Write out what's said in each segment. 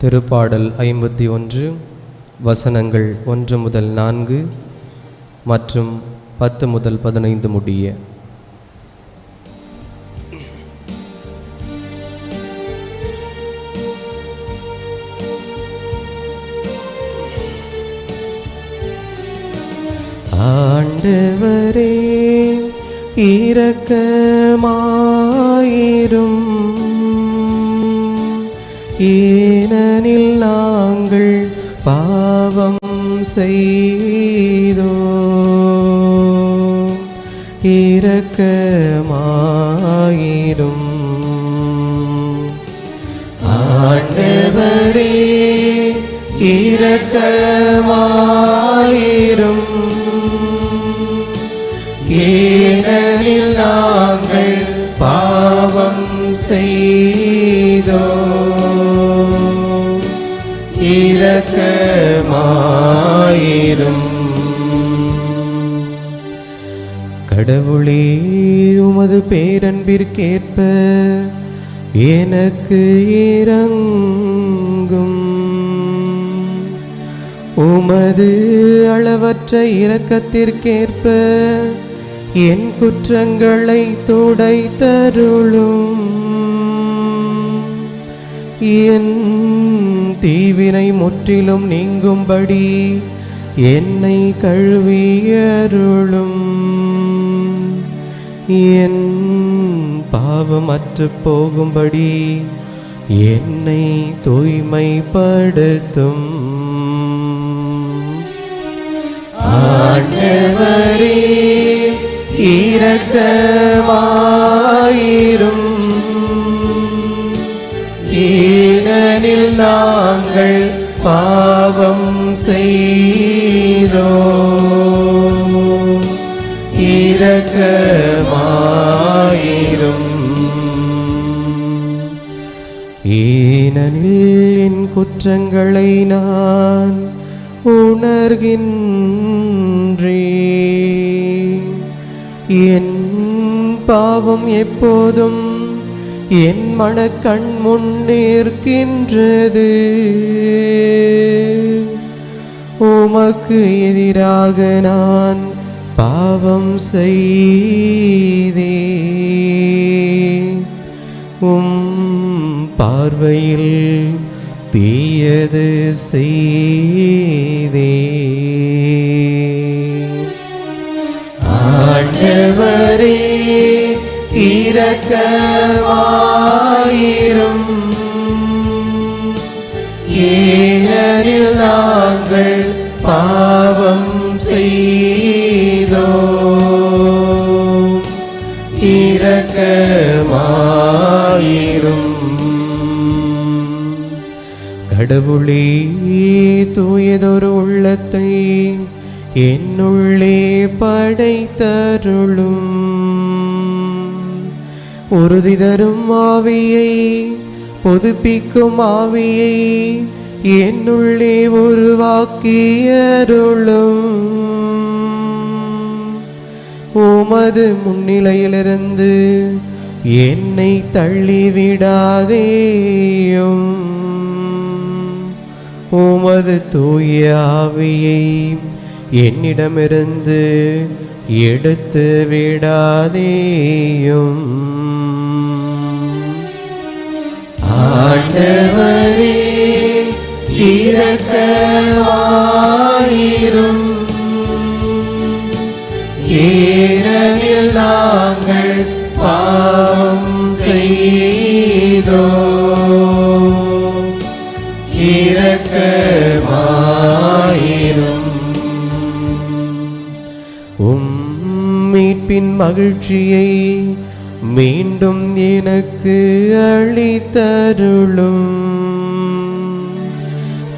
திருப்பாடல் ஐம்பத்தி ஒன்று வசனங்கள் ஒன்று முதல் நான்கு மற்றும் பத்து முதல் பதினைந்து முடிய. ஆண்டவரே இரக்கமாயிரும் ஏனெனில் நாங்கள் பாவம் செய்தோ? இரக்கமாயிரும் ஆண்டவரே இரக்கமாயிரும். ஏனெனில் நாங்கள் பாவம் செய்தோ? விளக்கமாயிரும். கடவுளே உமது பேரன்பிற்கேற்ப எனக்கு இறங்கும் உமது அளவற்ற இரக்கத்திற்கேற்ப என் குற்றங்களை துடைத்தருளும். என் தீவினை முற்றிலும் நீங்கும்படி என்னை கழுவியருளும். என் பாவம் அற்று போகும்படி என்னை தூய்மைப்படுத்தும். ஆண்டவரே நாங்கள் பாவம் செய்தோ. இரக்கமாயிரும். ஏனெனில் என் குற்றங்களை நான் உணர்கின்றே என் பாவம் எப்போதும் என் மனக்கண் முன் நிற்கின்றது. உமக்கு எதிராக நான் பாவம் செய்தே உம் பார்வையில் தீயது செய்தே ஆண்டவரே இரக்கமாயிரும் ஏனெனில் நாங்கள் பாவம் செய்தோ. இரக்கமாயிரும். கடவுளே தூயதொரு உள்ளத்தை என்னுள்ளே படைத்தருளும். உறுதி தரும் ஆவியை புதுப்பிக்கும் ஆவியை என்னுள்ளே உருவாக்கியருளும். உமது முன்னிலையிலிருந்து என்னை தள்ளிவிடாதேயும். உமது தூய ஆவியை என்னிடமிருந்து எடுத்து விடாதேயும். ஆண்டவரே இரக்கமாயிரும். ஏனெனில் நாங்கள் பாவம் செய்தோ. இரக்கமாயிரும். உம் மீட்பின் மகிழ்ச்சியை மீண்டும் எனக்கு அளித்தருளும்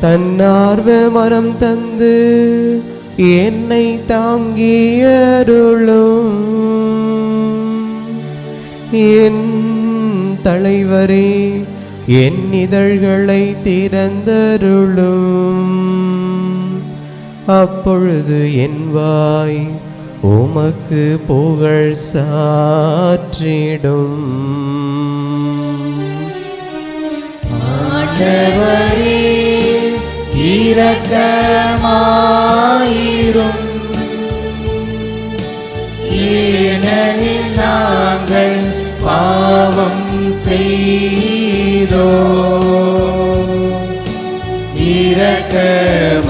தன்னார்வ மனம் தந்து என்னை தாங்கியருளும். என் தலைவரே என் இதழ்களை திறந்தருளும். அப்பொழுது என் வாய் உமக்கு புகழ் சாற்றிடும். ஆண்டவரே இரக்கமாயிரும். ஏனெனில் நாங்கள் பாவம் செய்தோ இரக்கம்